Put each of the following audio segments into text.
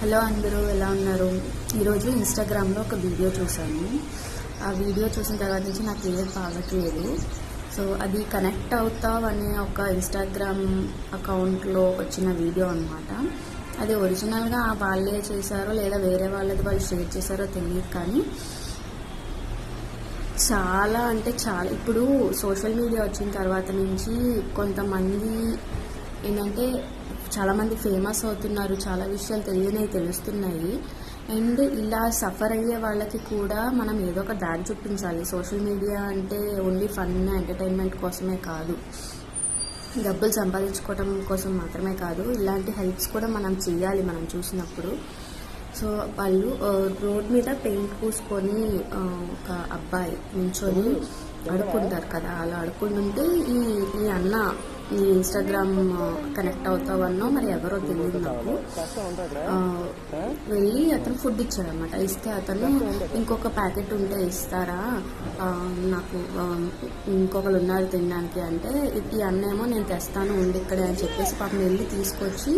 Hello అందరూ ఎలా ఉన్నారు? ఈరోజు ఇన్స్టాగ్రామ్లో ఒక వీడియో చూశాను. ఆ వీడియో చూసిన తర్వాత నుంచి నాకు ఏది బాగట్లేదు సో అది కనెక్ట్ అవుతావ్ అనే ఒక ఇన్స్టాగ్రామ్ అకౌంట్లో వచ్చిన వీడియో అనమాట అది ఒరిజినల్గా వాళ్ళే చేశారో లేదా వేరే వాళ్ళది వాళ్ళు షేర్ చేశారో తెలియదు కానీ చాలా అంటే చాలా ఇప్పుడు సోషల్ మీడియా వచ్చిన తర్వాత నుంచి కొంతమంది ఏంటంటే చాలామంది ఫేమస్ అవుతున్నారు. చాలా విషయాలు తెలియనివి తెలుస్తున్నాయి. అండ్ ఇలా సఫర్ అయ్యే వాళ్ళకి కూడా మనం ఏదో ఒక దారి చూపించాలి. సోషల్ మీడియా అంటే ఓన్లీ ఫన్ ఎంటర్టైన్మెంట్ కోసమే కాదు. డబ్బులు సంపాదించుకోవడం కోసం మాత్రమే కాదు. ఇలాంటి హెల్ప్స్ కూడా మనం చేయాలి మనం చూసినప్పుడు. సో వాళ్ళు రోడ్ మీద పెయింట్ పూసుకొని ఒక అబ్బాయి నించొని అడుక్కుంటారు కదా. అలా అడుక్కుంటుంటే ఈ ఈ అన్న ఈ ఇన్స్టాగ్రామ్ కనెక్ట్ అవుతావన్నో మరి ఎవరో తెలియదు నాకు. వెళ్ళి అతను ఫుడ్ ఇచ్చాడు అనమాట ఇస్తే అతను ఇంకొక ప్యాకెట్ ఉంటే ఇస్తారా? నాకు ఇంకొకరు ఉన్నారు తినడానికి అంటే ఈ అన్న ఏమో నేను తెస్తాను ఉండి ఇక్కడే అని చెప్పేసి పాపం వెళ్ళి తీసుకొచ్చి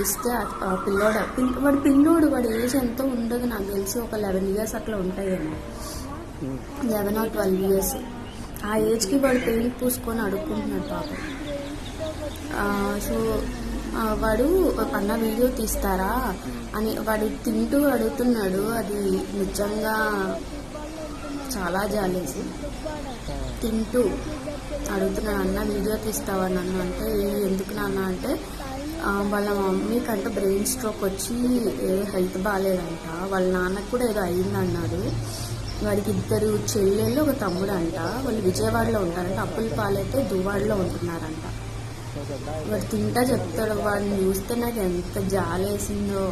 ఇస్తే పిల్లోడు పిల్- వాడు పిల్లోడు వాడి ఏజ్ ఎంతో ఉండదు నాకు తెలిసి ఒక లెవెన్ ఇయర్స్ అట్లా ఉంటాయేమో. లెవెన్ ఆర్ ట్వెల్వ్ ఇయర్స్ ఆ ఏజ్కి వాడు పెయింట్ పూసుకొని అడుక్కుంటున్నాడు పాపం. సో వాడు అన్న వీడియో తీస్తారా అని వాడు తింటూ అడుగుతున్నాడు. అది నిజంగా చాలా జాలేసి తింటూ అడుగుతున్నాడు అన్న వీడియో తీస్తావా నన్ను? అంటే ఎందుకు నాన్న? అంటే వాళ్ళ మమ్మీకంటే బ్రెయిన్ స్ట్రోక్ వచ్చి ఏ హెల్త్ బాగాలేదంట వాళ్ళ నాన్నకు కూడా ఏదో అయిందన్నాడు. వాడికి ఇద్దరు చెల్లెళ్ళు ఒక తమ్ముడు అంట వాళ్ళు విజయవాడలో ఉంటారంట. అప్పుల పాలైతే దువ్వాడలో ఉంటున్నారంట. వాడు తింటా చెప్తాడు వాడిని చూస్తే నాకు ఎంత జాలేసిందో.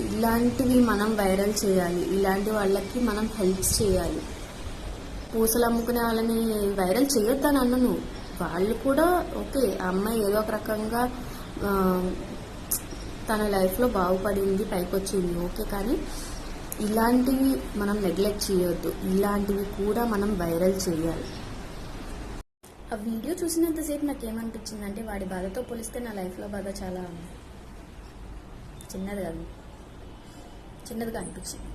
ఇలాంటివి మనం వైరల్ చేయాలి. ఇలాంటి వాళ్ళకి మనం హెల్ప్ చేయాలి. పూసలు అమ్ముకునే వాళ్ళని వైరల్ చేయొద్దని అన్నను. వాళ్ళు కూడా ఓకే ఆ అమ్మాయి ఏదో ఒక రకంగా తన లైఫ్లో బాగుపడింది పైకి వచ్చింది ఓకే కానీ ఇలాంటివి మనం నెగ్లెక్ట్ చేయొద్దు. ఇలాంటివి కూడా మనం వైరల్ చేయాలి. ఆ వీడియో చూసినంతసేపు నాకు ఏమనిపించింది అంటే వాడి బాధతో పోలిస్తే నా లైఫ్లో బాధ చాలా చిన్నది కాదు. చిన్నదిగా అనిపించింది.